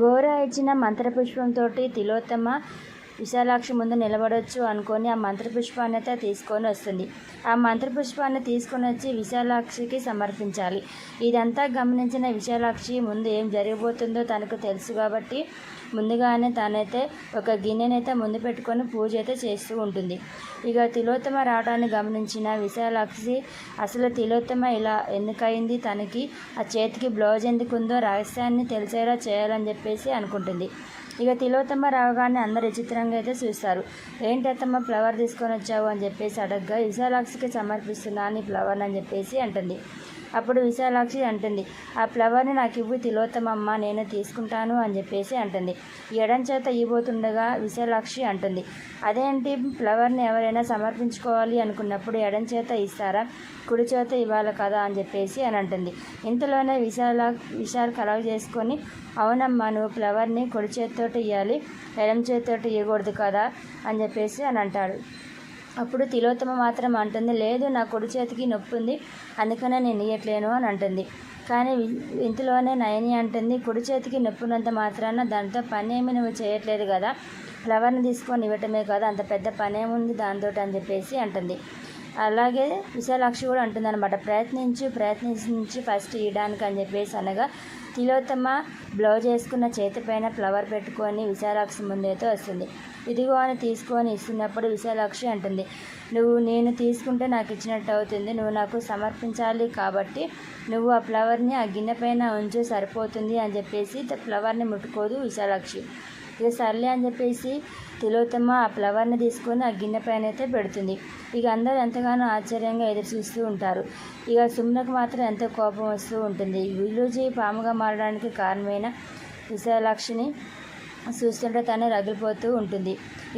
గోర ఇచ్చిన మంత్రపుష్పంతో తిలోత్తమ విశాలాక్షి ముందు నిలబడవచ్చు అనుకొని ఆ మంత్రపుష్పాన్ని అయితే తీసుకొని వస్తుంది. ఆ మంత్రపుష్పాన్ని తీసుకొని వచ్చి విశాలాక్షికి సమర్పించాలి. ఇదంతా గమనించిన విశాలాక్షి ముందు ఏం జరగబోతుందో తనకు తెలుసు కాబట్టి ముందుగానే తనైతే ఒక గిన్నెనైతే ముందు పెట్టుకొని పూజ అయితే చేస్తూ ఉంటుంది. ఇక తిలోత్తమ రావడాన్ని గమనించిన విశాలాక్షి అసలు తిలోత్తమ ఇలా ఎందుకయింది? తనకి ఆ చేతికి బ్లౌజ్ ఎందుకు ఉందో రహస్యాన్ని తెలిసేలా చేయాలని చెప్పేసి అనుకుంటుంది. ఇక తిలోతమ్మ రావగానే అందరు విచిత్రంగా అయితే చూస్తారు. ఏంటత్తమ్మ ఫ్లవర్ తీసుకొని వచ్చావు అని చెప్పేసి అడగ్గా విశాలాక్షికి సమర్పిస్తున్నాను ఈ ఫ్లవర్ అని చెప్పేసి అంటుంది. అప్పుడు విశాలాక్షి అంటుంది ఆ ఫ్లవర్ని నాకు ఇవ్వు తిలోత్తమమ్మ నేను తీసుకుంటాను అని చెప్పేసి అంటుంది. ఎడం చేత ఇవ్వబోతుండగా విశాలాక్షి అంటుంది అదేంటి? ఫ్లవర్ని ఎవరైనా సమర్పించుకోవాలి అనుకున్నప్పుడు ఎడం చేత ఇస్తారా? కుడి చేత ఇవ్వాలి కదా అని చెప్పేసి అని అంటుంది. ఇంతలోనే విశాల విశాల్ కలవ చేసుకొని అవునమ్మా నువ్వు ఫ్లవర్ని కుడి చేతితోటి ఇవ్వాలి ఎడం చేతితోటి ఇవ్వకూడదు కదా అని చెప్పేసి అని అంటాడు. అప్పుడు తిలోత్తమ మాత్రం అంటుంది లేదు నా కుడి చేతికి నొప్పి ఉంది అందుకనే నేను ఇయ్యట్లేను అని అంటుంది. కానీ ఇంతలోనే నయని అంటుంది కుడి చేతికి నొప్పినంత మాత్రాన దాంతో పని ఏమి నువ్వు చేయట్లేదు కదా ఫ్లవర్ని తీసుకొని ఇవ్వటమే కదా అంత పెద్ద పని ఏముంది దాంతో అని చెప్పేసి అంటుంది. అలాగే విశాలాక్షి కూడా అంటుంది అనమాట ప్రయత్నించు ప్రయత్నించి ఫస్ట్ ఇవ్వడానికి అని చెప్పేసి అనగా తిలోత్తమ బ్లౌజ్ వేసుకున్న చేతిపైన ఫ్లవర్ పెట్టుకొని విశాలాక్షి ముందైతే వస్తుంది. ఇదిగో అని తీసుకొని ఇస్తున్నప్పుడు విశాలాక్షి అంటుంది నువ్వు నేను తీసుకుంటే నాకు ఇచ్చినట్టు అవుతుంది. నువ్వు నాకు సమర్పించాలి కాబట్టి నువ్వు ఆ ఫ్లవర్ని ఆ గిన్నె పైన ఉంచు సరిపోతుంది అని చెప్పేసి ఫ్లవర్ని ముట్టుకోదు విశాలాక్షి. ఇక సర్లే అని చెప్పేసి తిలోత్తమ ఆ ఫ్లవర్ని తీసుకొని ఆ గిన్నె పైన అయితే పెడుతుంది. ఇక అందరూ ఎంతగానో ఆశ్చర్యంగా ఎదురు చూస్తూ ఉంటారు. ఇక సుమ్నకు మాత్రం ఎంతో కోపం వస్తూ ఉంటుంది. విలుజీ పాముగా మారడానికి కారణమైన విశాలాక్షిని చూస్తుంటే తనే రగిలిపోతూ ఉంటుంది.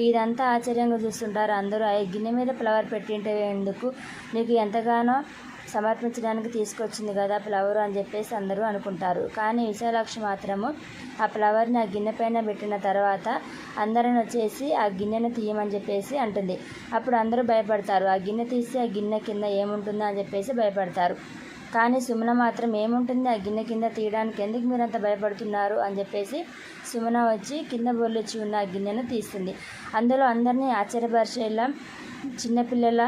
ఇదంతా ఆశ్చర్యంగా చూస్తుంటారు అందరూ. ఆ గిన్నె మీద ఫ్లవర్ పెట్టింటే ఎందుకు? నీకు ఎంతగానో సమర్పించడానికి తీసుకొచ్చింది కదా ఫ్లవర్ అని చెప్పేసి అందరూ అనుకుంటారు. కానీ విశాలాక్షి మాత్రము ఆ ఫ్లవర్ని ఆ గిన్నె పైన పెట్టిన తర్వాత అందరం వచ్చేసి ఆ గిన్నెను తీయమని చెప్పేసి అంటుంది. అప్పుడు అందరూ భయపడతారు. ఆ గిన్నె తీసి ఆ గిన్నె కింద ఏముంటుందో అని చెప్పేసి భయపడతారు. కానీ సుమన మాత్రం ఏముంటుంది? ఆ గిన్నె కింద తీయడానికి ఎందుకు మీరు అంత భయపడుతున్నారు? అని చెప్పేసి సుమన వచ్చి కింద బొర్లిచ్చి ఉన్న ఆ గిన్నెను తీస్తుంది. అందులో అందరినీ ఆశ్చర్యపరిచేలా చిన్నపిల్లల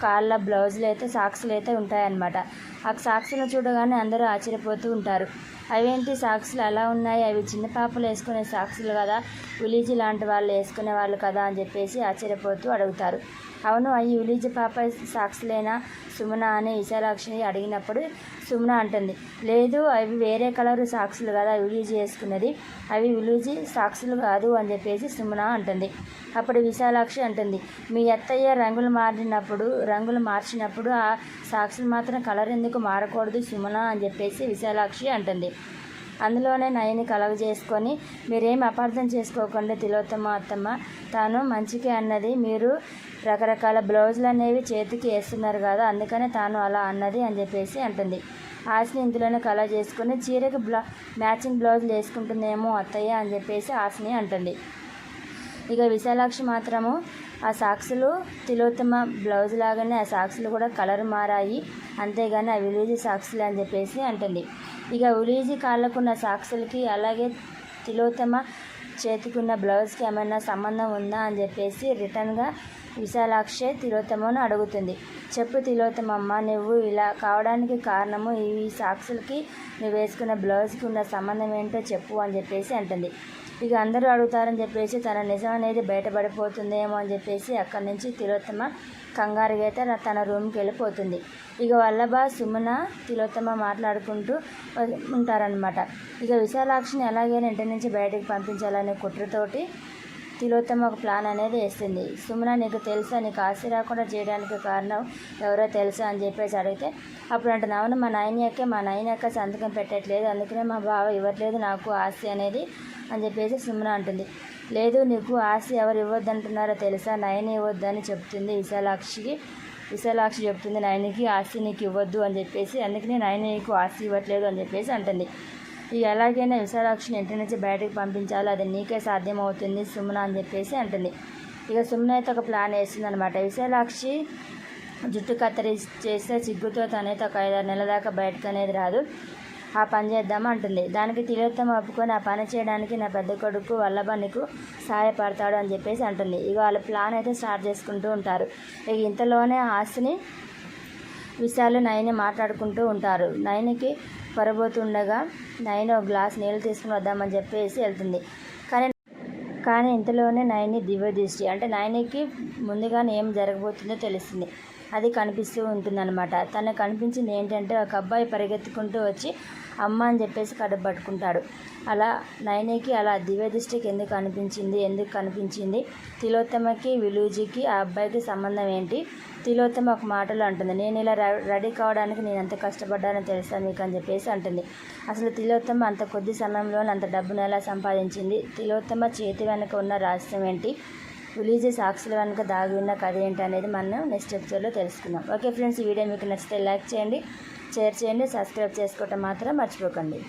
కాళ్ళ బ్లౌజులు అయితే సాక్స్లు అయితే ఉంటాయన్నమాట. ఆ సాక్స్ను చూడగానే అందరూ ఆశ్చర్యపోతూ ఉంటారు. అవేంటి సాక్స్లు? అలా ఉన్నాయి. అవి చిన్న పాపలు వేసుకునే సాక్స్లు కదా. విలీజీ లాంటి వాళ్ళు వేసుకునే వాళ్ళు కదా అని చెప్పేసి ఆశ్చర్యపోతూ అడుగుతారు. అవును అవి విలీజీ పాప సాక్స్లేనా సుమన అని విశాలాక్షిని అడిగినప్పుడు సుమన అంటుంది లేదు అవి వేరే కలరు సాక్షులు కదా విలీజీ వేసుకున్నది. అవి విలీజీ సాక్షులు కాదు అని చెప్పేసి సుమన అంటుంది. అప్పుడు విశాలాక్షి అంటుంది మీ అత్తయ్య రంగులు మారినప్పుడు రంగులు మార్చినప్పుడు ఆ సాక్షులు మాత్రం కలర్ ఎందుకు మారకూడదు సుమన అని చెప్పేసి విశాలాక్షి అంటుంది. అందులోనే నయని కలగ చేసుకొని మీరేం అపార్థం చేసుకోకుండా తిలోత్తమ అత్తమ్మ? తాను మంచికే అన్నది. మీరు రకరకాల బ్లౌజులు అనేవి చేతికి వేస్తున్నారు కదా అందుకనే తాను అలా అన్నది అని చెప్పేసి అంటుంది. ఆశని ఇందులోనే కలర్ చేసుకుని చీరకి బ్లా మ్యాచింగ్ బ్లౌజులు వేసుకుంటుందేమో అత్తయ్య అని చెప్పేసి ఆశని అంటుంది. ఇక విశాలాక్షి మాత్రము ఆ సాక్సులు తిలోత్తమ బ్లౌజ్ లాగానే ఆ సాక్సులు కూడా కలర్ మారాయి. అంతేగాని ఆ విలేజ్ సాక్సులు అని చెప్పేసి అంటుంది. ఇక విలీజీ కాళ్ళకున్న సాక్సులకి అలాగే తిలోతమ చేతికున్న బ్లౌజ్కి ఏమైనా సంబంధం ఉందా అని చెప్పేసి రిటర్న్గా విశాలాక్షే తిలోత్తమను అడుగుతుంది. చెప్పు తిలోత్తమమ్మ నువ్వు ఇలా కావడానికి కారణము ఈ సాక్షులకి నువ్వు వేసుకున్న బ్లౌజ్కి ఉన్న సంబంధం ఏంటో చెప్పు అని చెప్పేసి అంటుంది. ఇక అందరూ అడుగుతారని చెప్పేసి తన నిజం అనేది బయటపడిపోతుందేమో అని చెప్పేసి అక్కడి నుంచి తిలోత్తమ కంగారుగైతే తన రూమ్కి వెళ్ళిపోతుంది. ఇక వల్లభ సుమన తిలోత్తమ మాట్లాడుకుంటూ ఉంటారనమాట ఇక విశాలాక్షిని ఎలాగైనా ఇంటి నుంచి బయటకు పంపించాలనే కుట్రతోటి తిలోత్తమ ఒక ప్లాన్ అనేది వేస్తుంది సుమన నీకు తెలుసా నీకు ఆస్తి రాకుండా చేయడానికి కారణం ఎవరో తెలుసా? అని చెప్పేసి అడిగితే అప్పుడు అంటుంది అవును మా నాయన మా నాయన సంతకం పెట్టట్లేదు. అందుకనే మా బావ ఇవ్వట్లేదు నాకు ఆస్తి అనేది అని చెప్పేసి సుమన అంటుంది. లేదు నీకు ఆస్తి ఎవరు ఇవ్వద్దంటున్నారో తెలుసా? నయని ఇవ్వద్దని చెప్తుంది విశాలాక్షికి. విశాలాక్షి చెప్తుంది నయనికి ఆస్తి నీకు ఇవ్వద్దు అని చెప్పేసి అందుకనే నయన నీకు ఆస్తి ఇవ్వట్లేదు అని చెప్పేసి అంటుంది. ఇక ఎలాగైనా విశాలాక్షిని ఇంటి నుంచి బయటకు పంపించాలో. అది నీకే సాధ్యమవుతుంది సుమన అని చెప్పేసి అంటుంది. ఇక సుమన అయితే ఒక ప్లాన్ వేస్తుంది అనమాట విశాలాక్షి జుట్టు కత్తరి చేస్తే సిగ్గుతో తనైతే ఒక ఐదారు నెలల దాకా బయటకు అనేది రాదు. ఆ పని చేద్దాం అంటుంది. దానికి తిలోత్తమ ఒప్పుకొని ఆ పని చేయడానికి నా పెద్ద కొడుకు వల్లభ నీకు సహాయపడతాడు అని చెప్పేసి అంటుంది. ఇక వాళ్ళ ప్లాన్ అయితే స్టార్ట్ చేసుకుంటూ ఉంటారు. ఇక ఇంతలోనే ఆస్తిని విశాలు నయని మాట్లాడుకుంటూ ఉంటారు. నయనికి పరబోతుండగా నైన్ ఒక గ్లాస్ నీళ్ళు తీసుకుని వద్దామని చెప్పేసి వెళ్తుంది. కానీ కానీ ఇంతలోనే నయని దివ్య దృష్టి అంటే నయనికి ముందుగానే ఏం జరగబోతుందో తెలుస్తుంది. అది కనిపిస్తూ ఉంటుందన్నమాట. తనకు కనిపించింది ఏంటంటే ఒక అబ్బాయి పరిగెత్తుకుంటూ వచ్చి అమ్మ అని చెప్పేసి కడుపు పట్టుకుంటాడు. అలా నయనికి అలా దివ్య దృష్టికి ఎందుకు అనిపించింది ఎందుకు కనిపించింది? తిలోత్తమకి విలూజికి ఆ అబ్బాయికి సంబంధం ఏంటి? తిలోత్తమ ఒక మాటలో అంటుంది. నేను ఇలా రెడీ కావడానికి నేను ఎంత కష్టపడ్డానో తెలుసా మీకు అని చెప్పేసి అంటుంది. అసలు తిలోత్తమ అంత కొద్ది సమయంలో అంత డబ్బును ఎలా సంపాదించింది? తిలోత్తమ చేతి వెనుక ఉన్న రహస్యం ఏంటి? విలీజ్ సాక్షుల వెనుక దాగి ఉన్న కథ ఏంటి అనేది మనం నెక్స్ట్ ఎపిసోడ్లో తెలుసుకుందాం. ఓకే ఫ్రెండ్స్ ఈ వీడియో మీకు నచ్చితే లైక్ చేయండి షేర్ చేయండి సబ్స్క్రైబ్ చేసుకోవటం మాత్రం మర్చిపోకండి.